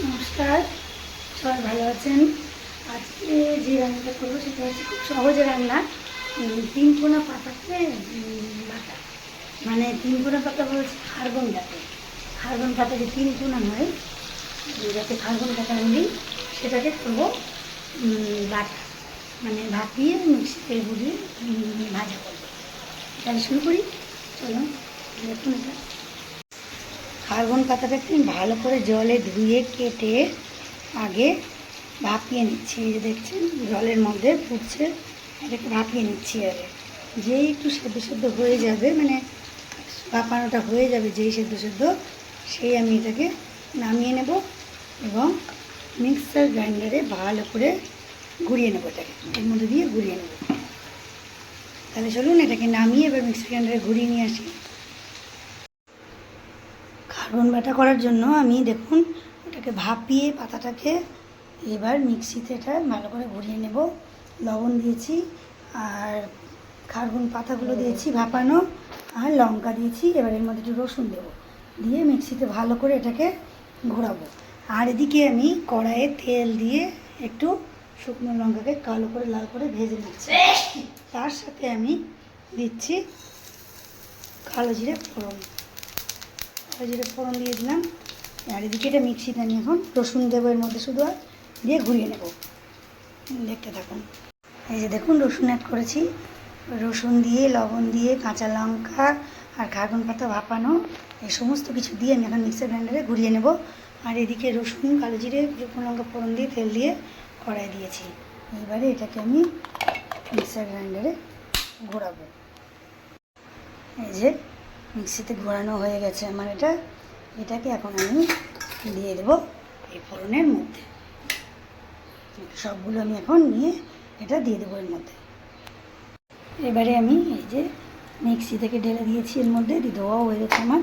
নমস্কার সবাই ভালো আছেন? আজকে যে রান্নাটা করব সেটা হচ্ছে খুব সহজে রান্না তিন কোনা পাতাতে বাটা। মানে তিন কোনা পাতা বলছে খারবন যাতে খারবন পাতা যে তিন কোনা হয় যাতে খারবন পাতা বলি সেটাকে করব বাটা। মানে ভাপিয়ে মিক্সিতে উম, ভাজা করব। তাহলে শুরু করি? চলুন দেখুন এটা। কার্বন পাতাটা আমি ভালো করে জলে ধুয়ে কেটে আগে ভাপিয়ে নিচ্ছি। এই যে দেখছেন, জলের মধ্যে ফুটছে এটাকে ভাপিয়ে নিচ্ছি আগে। যেই একটু সেদ্ধ সেদ্ধ হয়ে যাবে মানে ভাপানোটা হয়ে যাবে, যেই সেদ্ধ সেদ্ধ, সেই আমি এটাকে নামিয়ে নেব এবং মিক্সার গ্রাইন্ডারে ভালো করে ঘুরিয়ে নেব এটাকে, এর মধ্যে দিয়ে ঘুরিয়ে নেব। তাহলে চলুন এটাকে নামিয়ে এবার মিক্সার গ্রাইন্ডারে ঘুরিয়ে নিয়ে আসি। কার্বন বাটা করার জন্য আমি দেখুন ওটাকে ভাপিয়ে পাতাটাকে এবার মিক্সিতে এটা ভালো করে ঘুরিয়ে নেব। লবণ দিয়েছি আর খারগুন পাতাগুলো দিয়েছি ভাপানো আর লঙ্কা দিয়েছি এবার এর মধ্যে একটু রসুন দেবো। দিয়ে মিক্সিতে ভালো করে এটাকে ঘোরাবো। আর এদিকে আমি কড়াইয়ে তেল দিয়ে একটু শুকনো লঙ্কাকে কালো করে লাল করে ভেজে নিচ্ছি। তার সাথে আমি দিচ্ছি কালো জিরে ফোড়ন। কালো জিরে ফোড়ন দিয়ে দিলাম। আর এদিকে এটা মিক্সিতে আমি এখন রসুন দেবো, এর মধ্যে শুধু আর দিয়ে ঘুরিয়ে নেব। দেখতে থাকুন। এই যে দেখুন, রসুন অ্যাড করেছি। রসুন দিয়ে, লবণ দিয়ে, কাঁচা লঙ্কা আর কার্বন পাতা ভাপানো, এই সমস্ত কিছু দিয়ে আমি এখন মিক্সার গ্রাইন্ডারে ঘুরিয়ে নেব। আর এদিকে রসুন, কালো জিরে, শুকনো লঙ্কা, ফোড়ন দিয়ে তেল দিয়ে কড়াই দিয়েছি। এবারে এটাকে আমি মিক্সার গ্রাইন্ডারে ঘোরাবো। এই যে মিক্সিতে ঘোরানো হয়ে গেছে আমার এটা। এটাকে এখন আমি দিয়ে দেবো এই ফোড়নের মধ্যে। সবগুলো আমি এখন নিয়ে এটা দিয়ে দেবো এর মধ্যে। এবারে আমি এই যে মিক্সি থেকে ঢেলে দিয়েছি এর মধ্যে, দিয়ে ধোয়াও হয়ে গেছে আমার।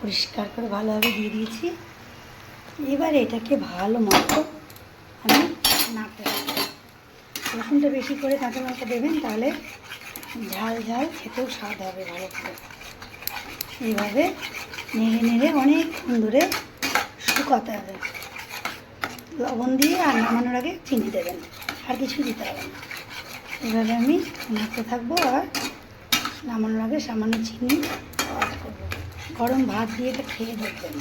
পরিষ্কার করে ভালোভাবে দিয়ে দিয়েছি। এবারে এটাকে ভালো মতো আমি নাড়তে থাকব। রসুনটা বেশি করে কাঁচা লঙ্কা দেবেন, তাহলে ঝাল ঝাল খেতেও স্বাদ হবে ভালো করে। এইভাবে নেড়ে নেড়ে অনেকক্ষণ ধরে শুকাতে হবে। লবণ দিয়ে আর নামানোর আগে চিনি দেবেন, আর কিছু দিতে হবে না। এভাবে আমি নাড়তে থাকব আর নামানোর আগে সামান্য চিনি করব। গরম ভাত দিয়ে এটা খেয়ে দেখবেন,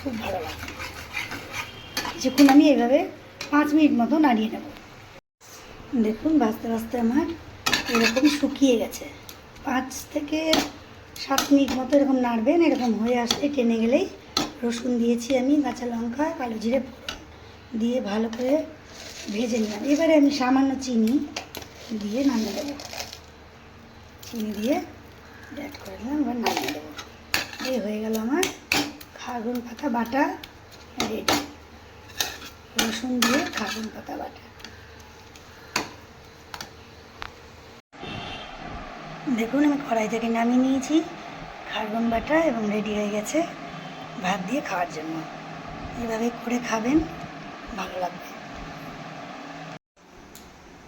খুব ভালো লাগে কিছুক্ষণ আমি এভাবে পাঁচ মিনিট মতো নাড়িয়ে নেব। দেখুন বাঁচতে বাঁচতে আমার এরকম শুকিয়ে গেছে। পাঁচ থেকে সাত মিনিট মতো এরকম নাড়বেন, এরকম হয়ে আসলে টেনে গেলেই রসুন দিয়েছি আমি, কাঁচা লঙ্কা, কালো জিরে দিয়ে ভালো করে ভেজে নিলাম। এবারে আমি সামান্য চিনি দিয়ে নামিয়ে দেবো চিনি দিয়ে অ্যাড করে দিলাম এবার নামিয়ে দেবো এই হয়ে গেল আমার খাগুন পাতা বাটা রেডি। রসুন দিয়ে খাগুন পাতা বাটা। দেখুন আমি কড়াই থেকে নামিয়ে নিয়েছি। খারবন বাটা এবং রেডি হয়ে গেছে ভাত দিয়ে খাওয়ার জন্য। এভাবে করে খাবেন ভালো লাগবে।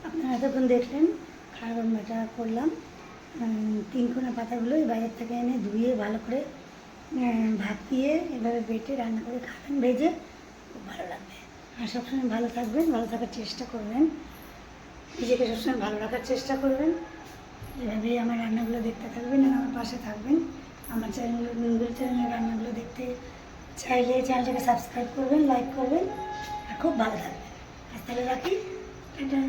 আপনারা এতক্ষণ দেখলেন খারবন বাটা করলাম। তিনকোনা পাতাগুলো বাইরের থেকে এনে ধুয়ে ভালো করে উম, ভাপিয়ে এভাবে বেটে রান্না করে খাবেন ভেজে খুব ভালো লাগবে। আর সবসময় ভালো থাকবেন ভালো থাকার চেষ্টা করবেন। নিজেকে সবসময় ভালো রাখার চেষ্টা করবেন। এভাবেই আমার রান্নাগুলো দেখতে থাকবেন আর আমার পাশে থাকবেন। আমার চ্যানেল গুগল চ্যানেলের রান্নাগুলো দেখতে চাইলে চ্যানেলটাকে সাবস্ক্রাইব করবেন লাইক করবেন, আর খুব ভালো থাকবেন। আজ তাহলে রাখি। এটা